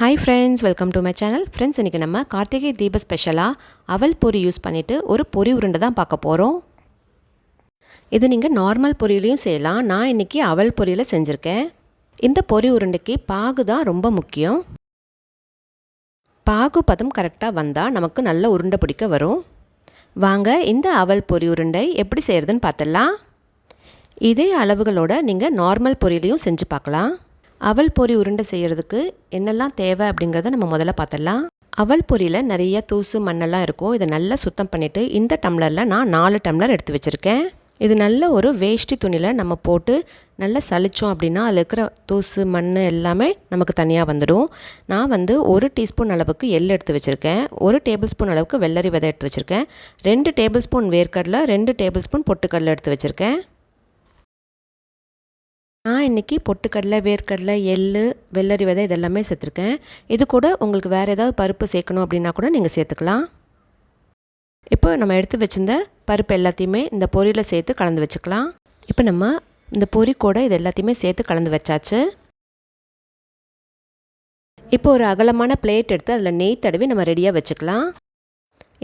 Hi friends welcome to my channel friends இன்றைக்கி நம்ம கார்த்திகை தீப ஸ்பெஷலாக அவல் பொரி யூஸ் பண்ணிவிட்டு ஒரு பொரி உருண்டை தான் பார்க்க போகிறோம் இது நீங்கள் நார்மல் பொரியிலையும் செய்யலாம். நான் இன்றைக்கி அவல் பொரியில் செஞ்சுருக்கேன். இந்த பொரி உருண்டைக்கு பாகு தான் ரொம்ப முக்கியம். பாகு பதம் கரெக்டாக வந்தால் நமக்கு நல்ல உருண்டை பிடிக்க வரும். வாங்க இந்த அவல் பொரி உருண்டை எப்படி செய்கிறதுன்னு பார்த்துடலாம். இதே அளவுகளோட நீங்கள் நார்மல் பொரியிலையும் செஞ்சு பார்க்கலாம். அவல் பொரி உருண்டை செய்கிறதுக்கு என்னெல்லாம் தேவை அப்படிங்கிறத நம்ம முதல்ல பார்த்துடலாம். அவல் பொரியில் நிறைய தூசு மண்ணெல்லாம் இருக்கும். இதை நல்லா சுத்தம் பண்ணிவிட்டு இந்த டம்ளரில் நான் நாலு டம்ளர் எடுத்து வச்சுருக்கேன். இது நல்ல ஒரு வேஷ்டி துணியில் நம்ம போட்டு நல்லா சளிச்சோம் அப்படின்னா அதில் இருக்கிற தூசு மண் எல்லாமே நமக்கு தனியாக வந்துடும். நான் வந்து ஒரு டீஸ்பூன் அளவுக்கு எள் எடுத்து வச்சுருக்கேன். ஒரு டேபிள் ஸ்பூன் அளவுக்கு வெள்ளரி விதை எடுத்து வச்சுருக்கேன். ரெண்டு டேபிள் ஸ்பூன் வேர்க்கடலை ரெண்டு டேபிள் ஸ்பூன் பொட்டுக்கடலை எடுத்து வச்சுருக்கேன். நான் இன்றைக்கி பொட்டுக்கடலை வேர்க்கடலை எள் வெள்ளரி விதை இதெல்லாமே சேர்த்துருக்கேன். இது கூட உங்களுக்கு வேறு ஏதாவது பருப்பு சேர்க்கணும் அப்படின்னா கூட நீங்கள் சேர்த்துக்கலாம். இப்போ நம்ம எடுத்து வச்சிருந்த பருப்பு எல்லாத்தையுமே இந்த பொரியில் சேர்த்து கலந்து வச்சுக்கலாம். இப்போ நம்ம இந்த பொரி கூட இது எல்லாத்தையுமே சேர்த்து கலந்து வச்சாச்சு. இப்போ ஒரு அகலமான பிளேட் எடுத்து அதில் நெய் தடவி நம்ம ரெடியாக வச்சுக்கலாம்.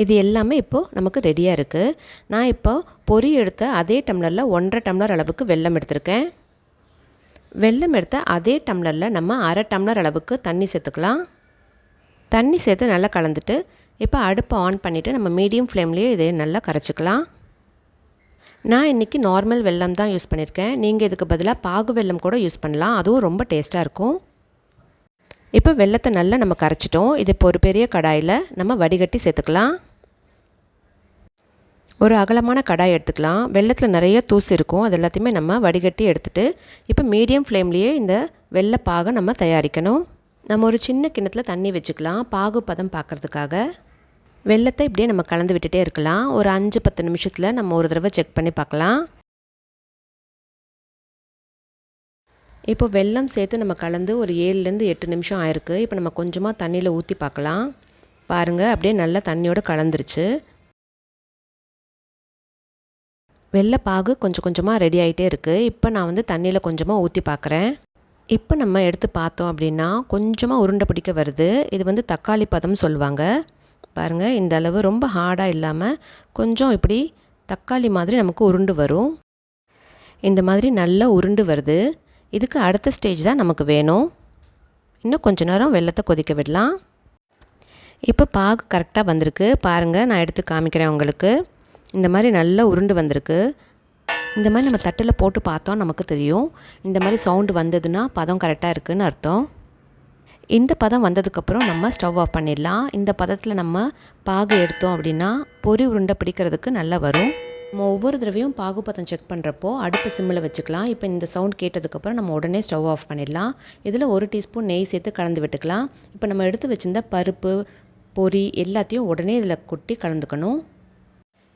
இது எல்லாமே இப்போது நமக்கு ரெடியாக இருக்குது நான் இப்போ பொரி எடுத்த அதே டம்ளரில் ஒன்றரை டம்ளர் அளவுக்கு வெல்லம் எடுத்திருக்கேன். வெல்லம் எடுத்த அதே டம்ளரில் நம்ம அரை டம்ளர் அளவுக்கு தண்ணி சேர்த்துக்கலாம். தண்ணி சேர்த்து நல்லா கலந்துட்டு இப்போ அடுப்பை ஆன் பண்ணிவிட்டு நம்ம மீடியம் ஃப்ளேம்லேயே இதை நல்லா கரைச்சிக்கலாம். நான் இன்றைக்கி நார்மல் வெல்லம் தான் யூஸ் பண்ணியிருக்கேன் நீங்கள் இதுக்கு பதிலாக பாகு வெல்லம் கூட யூஸ் பண்ணலாம். அதுவும் ரொம்ப டேஸ்ட்டாக இருக்கும். இப்போ வெள்ளத்தை நல்லா நம்ம கரைச்சிட்டோம். இது இப்போ ஒரு பெரிய கடாயில் நம்ம வடிகட்டி சேர்த்துக்கலாம். ஒரு அகலமான கடாய் எடுத்துக்கலாம். வெள்ளத்தில் நிறைய தூசு இருக்கும். அது எல்லாத்தையுமே நம்ம வடிகட்டி எடுத்துகிட்டு இப்போ மீடியம் ஃப்ளேம்லேயே இந்த வெள்ளை பாகை நம்ம தயாரிக்கணும். நம்ம ஒரு சின்ன கிண்ணத்தில் தண்ணி வச்சுக்கலாம். பாகு பதம் பார்க்குறதுக்காக வெள்ளத்தை இப்படியே நம்ம கலந்து விட்டுட்டே இருக்கலாம். ஒரு அஞ்சு பத்து நிமிஷத்தில் நம்ம ஒரு தடவை செக் பண்ணி பார்க்கலாம். இப்போ வெல்லம் சேர்த்து நம்ம கலந்து ஒரு ஏழுலேருந்து எட்டு நிமிஷம் ஆயிருக்கு. இப்போ நம்ம கொஞ்சமாக தண்ணியில் ஊற்றி பார்க்கலாம். பாருங்கள் அப்படியே நல்லா தண்ணியோடு கலந்துருச்சு. வெள்ளைப்பாகு கொஞ்சம் கொஞ்சமாக ரெடி ஆகிட்டே இருக்குது இப்போ நான் வந்து தண்ணியில் கொஞ்சமாக ஊற்றி பார்க்குறேன் இப்போ நம்ம எடுத்து பார்த்தோம் அப்படின்னா கொஞ்சமாக உருண்டை பிடிக்க வருது. இது வந்து தக்காளி பதம் சொல்லுவாங்க. பாருங்கள் இந்த அளவு ரொம்ப ஹார்டாக இல்லாமல் கொஞ்சம் இப்படி தக்காளி மாதிரி நமக்கு உருண்டு வரும். இந்த மாதிரி நல்லா உருண்டு வருது. இதுக்கு அடுத்த ஸ்டேஜ் தான் நமக்கு வேணும். இன்னும் கொஞ்ச நேரம் வெள்ளத்தை கொதிக்க விடலாம். இப்போ பாகு கரெக்டாக வந்திருக்கு. பாருங்கள் நான் எடுத்து காமிக்கிறேன் உங்களுக்கு. இந்த மாதிரி நல்லா உருண்டு வந்திருக்கு. இந்த மாதிரி நம்ம தட்டில் போட்டு பார்த்தோம் நமக்கு தெரியும். இந்த மாதிரி சவுண்டு வந்ததுன்னா பதம் கரெக்டாக இருக்குதுன்னு அர்த்தம். இந்த பதம் வந்ததுக்கப்புறம் நம்ம ஸ்டவ் ஆஃப் பண்ணிடலாம். இந்த பதத்தில் நம்ம பாகு எடுத்தோம் அப்படின்னா பொறி உருண்டை பிடிக்கிறதுக்கு நல்லா வரும். நம்ம ஒவ்வொரு தடவையும் பாகு பதம் செக் பண்ணுறப்போ அடுப்பு சிம்மில் வச்சுக்கலாம். இப்போ இந்த சவுண்ட் கேட்டதுக்கப்புறம் நம்ம உடனே ஸ்டவ் ஆஃப் பண்ணிடலாம். இதில் ஒரு டீஸ்பூன் நெய் சேர்த்து கலந்து விட்டுக்கலாம். இப்போ நம்ம எடுத்து வச்சுருந்த பருப்பு பொரி எல்லாத்தையும் உடனே இதில் கொட்டி கலந்துக்கணும்.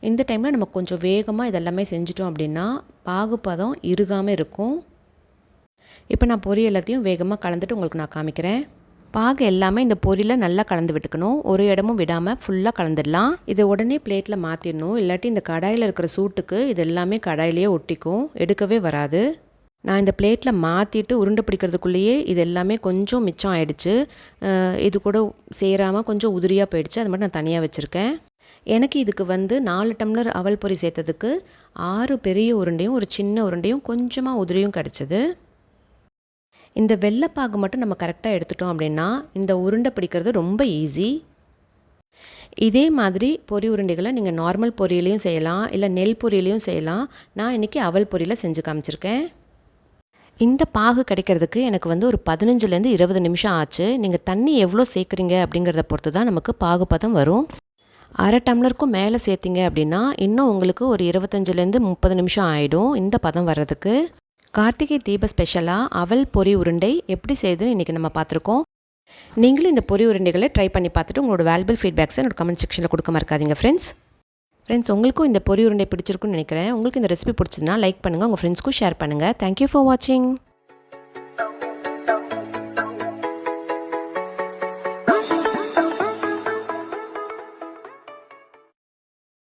இந்த டைமில் நம்ம கொஞ்சம் வேகமாக இதெல்லாமே செஞ்சிட்டோம் அப்படின்னா பாகுப்பதம் இறுகாமல் இருக்கும். இப்போ நான் பொரி எல்லாத்தையும் வேகமாக கலந்துட்டு உங்களுக்கு நான் காமிக்கிறேன். பாகு எல்லாமே இந்த பொரியில் நல்லா கலந்து விட்டுக்கணும். ஒரு இடமும் விடாமல் ஃபுல்லாக கலந்துடலாம். இதை உடனே பிளேட்டில் மாற்றிடணும் இல்லாட்டி இந்த கடாயில் இருக்கிற சூட்டுக்கு இது எல்லாமே கடாயிலேயே ஒட்டிக்கும். எடுக்கவே வராது. நான் இந்த பிளேட்டில் மாற்றிட்டு உருண்டை பிடிக்கிறதுக்குள்ளேயே இது எல்லாமே கொஞ்சம் மிச்சம் ஆயிடுச்சு. இது கூட சேராமல் கொஞ்சம் உதிரியாக போயிடுச்சு. அது மட்டும் நான் தனியாக வச்சுருக்கேன். எனக்கு இதுக்கு வந்து நாலு டம்ளர் அவல் பொரி சேர்த்ததுக்கு ஆறு பெரிய உருண்டையும் ஒரு சின்ன உருண்டையும் கொஞ்சமாக உதிரியும் கிடச்சிது. இந்த வெள்ளைப்பாகு மட்டும் நம்ம கரெக்டாக எடுத்துட்டோம் அப்படின்னா இந்த உருண்டை பிடிக்கிறது ரொம்ப ஈஸி இதே மாதிரி பொரி உருண்டைகளை நீங்கள் நார்மல் பொரியலையும் செய்யலாம் இல்லை நெல் பொரியலையும் செய்யலாம். நான் இன்றைக்கி அவல் பொரியில் செஞ்சு காமிச்சிருக்கேன். இந்த பாகு கிடைக்கிறதுக்கு எனக்கு வந்து ஒரு பதினஞ்சுலேருந்து இருபது நிமிஷம் ஆச்சு. நீங்கள் தண்ணி எவ்வளோ சேர்க்குறீங்க அப்படிங்கிறத பொறுத்து தான் நமக்கு பாகு பதம் வரும். அரை டம்ளருக்கும் மேலே சேர்த்திங்க அப்படின்னா இன்னும் உங்களுக்கு ஒரு இருபத்தஞ்சிலேருந்து முப்பது நிமிஷம் ஆகிடும் இந்த பதம் வர்றதுக்கு. கார்த்திகை தீப ஸ்பெஷலாக அவல் பொரி உருண்டை எப்படி செய்யுதுன்னு இன்றைக்கி நம்ம பார்த்துருக்கோம். நீங்களும் இந்த பொரி உருண்டைகளை ட்ரை பண்ணி பார்த்துட்டு உங்களோட வேல்பிள் ஃபீட்பேக்ஸை என்னோட கமெண்ட் செக்ஷனில் கொடுக்க மறக்காதீங்க ஃப்ரெண்ட்ஸ் ஃப்ரெண்ட்ஸ் உங்களுக்கும் இந்த பொரி உருண்டை பிடிச்சிருக்குன்னு நினைக்கிறேன். உங்களுக்கு இந்த ரெசிபி பிடிச்சதுன்னா லைக் பண்ணுங்கள் உங்கள் ஃப்ரெண்ட்ஸ்க்கும் ஷேர் பண்ணுங்கள் தேங்க்யூ ஃபார் வாட்சிங்